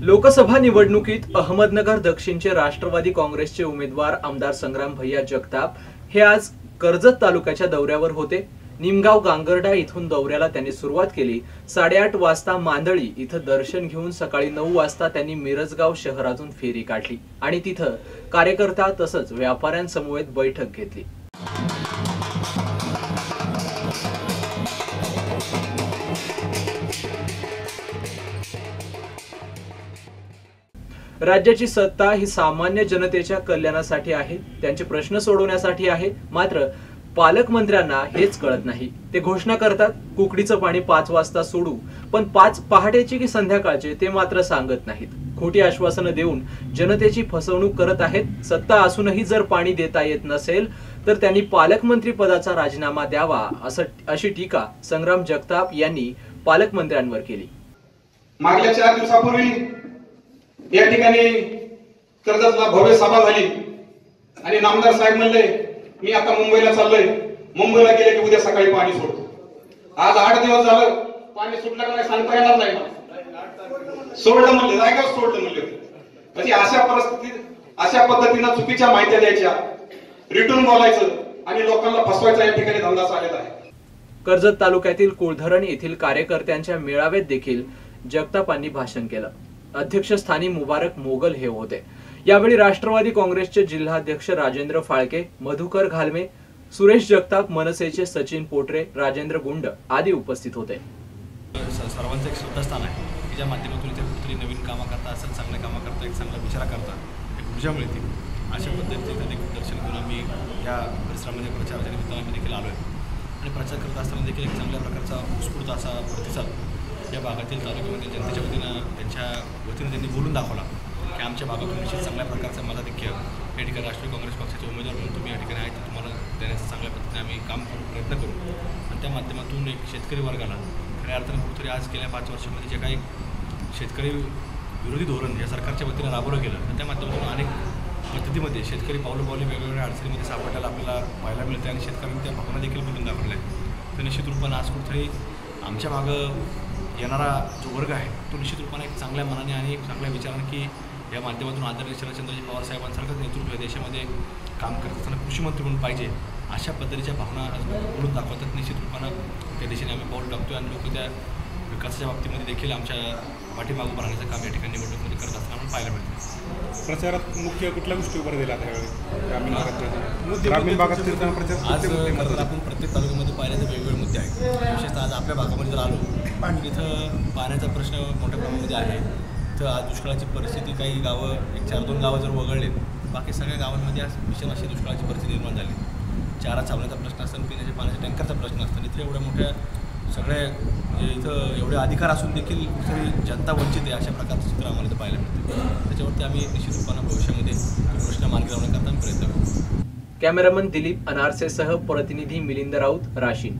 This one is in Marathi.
लोकसभा निवडणुकीत अहमदनगर दक्षिणचे राष्ट्रवादी काँग्रेसचे उमेदवार आमदार संग्राम भैया जगताप हे आज कर्जत तालुक्याच्या दौऱ्यावर होते. निमगाव गांगर्डा इथून दौऱ्याला त्यांनी सुरुवात केली. साडेआठ वाजता मांदळी इथं दर्शन घेऊन सकाळी नऊ वाजता त्यांनी मिरजगाव शहरातून फेरी काढली आणि तिथं कार्यकर्ता तसंच व्यापाऱ्यांसमवेत बैठक घेतली. राज्याची सत्ता ही सामान्य जनतेच्या कल्याणासाठी आहे त्यांचे प्रश्न सोडवण्यासाठी आहे मात्र पालकमंत्र्यांना हेच कळत नाही. ते घोषणा करतात कुकडीचं पाणी पाच वाजता सोडू पण पाच पहाटेचे की संध्याकाळचे ते मात्र सांगत नाहीत. खोटी आश्वासनं देऊन जनतेची फसवणूक करत आहेत सत्ता असूनही जर पाणी देता येत नसेल तर त्यांनी पालकमंत्री पदाचा राजीनामा द्यावा असं अशी टीका संग्राम जगताप यांनी पालकमंत्र्यांवर केली. मागल्या चार दिवसापूर्वी या ठिकाणी कर्जतला भव्य सभा झाली. आणि नामदार साहेब म्हणले मी आता मुंबईला चाललोय. मुंबईला गेले की उद्या सकाळी पाणी सोडतो. आज आठ दिवस झालं पाणी सुटलं का नाही सांगता येणार नाही सोडलं म्हणले जायगाच सोडलं म्हणले. म्हणजे अशा परिस्थितीत अशा पद्धतीनं चुकीच्या माहित्या द्यायच्या रिटून बोलायचं आणि लोकांना फसवायचा या ठिकाणी धंदा चालत आहे. कर्जत तालुक्यातील कुळधरण येथील कार्यकर्त्यांच्या मेळाव्यात देखील जगतापांनी भाषण केलं. अध्यक्षस्थानी मुबारक मोगल हे होते. यावेळी राष्ट्रवादी काँग्रेसचे जिल्हाध्यक्ष राजेंद्र फाळके मधुकर घालमे सुरेश जगताप मनसेचे सचिन पोटरे राजेंद्र गुंड आदी उपस्थित होते. सर्वांचं एक श्रद्धास्थान आहे की ज्या माध्यमातून इथे कुठेतरी नवीन कामं करता असेल चांगल्या कामं करता एक चांगला विचार करता एक ऊर्जा मिळते. अशा पद्धतीचं दर्शन करून आम्ही या परिसरामध्ये प्रचाराच्या निमित्तानं आम्ही देखील आलो आहे आणि प्रचार करत असताना देखील एक चांगल्या प्रकारचा उत्स्फूर्त असा प्रतिसाद या भागातील तालुक्यामध्ये जनतेच्या वतीनं त्यांच्या वतीनं त्यांनी बोलून दाखवला की आमच्या भागातून निश्चित चांगल्या प्रकारचा देखील या ठिकाणी राष्ट्रीय काँग्रेस पक्षाचे उमेदवार म्हणून तुम्ही या ठिकाणी आहेत तर तुम्हाला देण्याचं चांगल्या पद्धतीने आम्ही काम करू प्रयत्न करू. आणि त्या माध्यमातून एक शेतकरी वर्गाला खऱ्या अर्थानं कुठेतरी आज गेल्या पाच वर्षामध्ये जे काही शेतकरी विरोधी धोरण या सरकारच्या वतीनं राबवलं गेलं तर त्या माध्यमातून अनेक पद्धतीमध्ये शेतकरी पावलंपावली वेगवेगळ्या अडचणीमध्ये सापडायला आपल्याला पाहायला मिळते आणि शेतकऱ्यांनी त्या भावना देखील बोलून दाखवल्या. आहेत तर निश्चित रूपानं आज कुठेतरी आमच्या मागं येणारा जो वर्ग आहे तो निश्चित रूपाने एक चांगल्या मनाने आणि एक चांगल्या विचाराने की या माध्यमातून आदरणीय शरदचंद्रजी पवार साहेबांसारखंच नेतृत्व या देशामध्ये काम करत असताना कृषीमंत्री म्हणून पाहिजे अशा पद्धतीच्या भावना बोलून दाखवतात. निश्चित रूपानं त्या दिशेने आम्ही पाऊल टाकतो आणि लोक त्या विकासाच्या बाबतीमध्ये देखील आमच्या पाठीमागं उभं राहण्याचं काम या ठिकाणी निवडणुकीमध्ये करत असताना आम्हाला पाहायला मिळतं. प्रचारात मुख्य कुठल्या गोष्टी भर दिला त्यावेळी ग्रामीण भागात प्रचार आज? आपण प्रत्येक तालुक्यामध्ये पाण्याचे वेगवेगळे मुद्दे आहेत. विशेषतः आज आपल्या भागामध्ये जर आलो इथं पाण्याचा प्रश्न मोठ्या प्रमाणामध्ये आहे. इथं आज दुष्काळाची परिस्थिती काही गावं एक चार दोन गावं जर वगळले बाकी सगळ्या गावांमध्ये आज भीषण अशी दुष्काळाची परिस्थिती निर्माण झाली. चारा छावण्याचा प्रश्न असेल पिण्याच्या पाण्याच्या टँकरचा प्रश्न असतो इथे एवढ्या मोठ्या सगळे म्हणजे इथं एवढे अधिकार असून देखील कुठेतरी जनता वंचित आहे अशा प्रकारचं चित्र आम्हाला इथं पाहायला मिळतं. त्याच्यावरती आम्ही निश्चित रूपानं भविष्यामध्ये तो प्रश्न मार्गी लावण्याकरता प्रयत्न करू. कॅमेरामन दिलीप अनारसेसह प्रतिनिधी मिलिंद राऊत राशीन.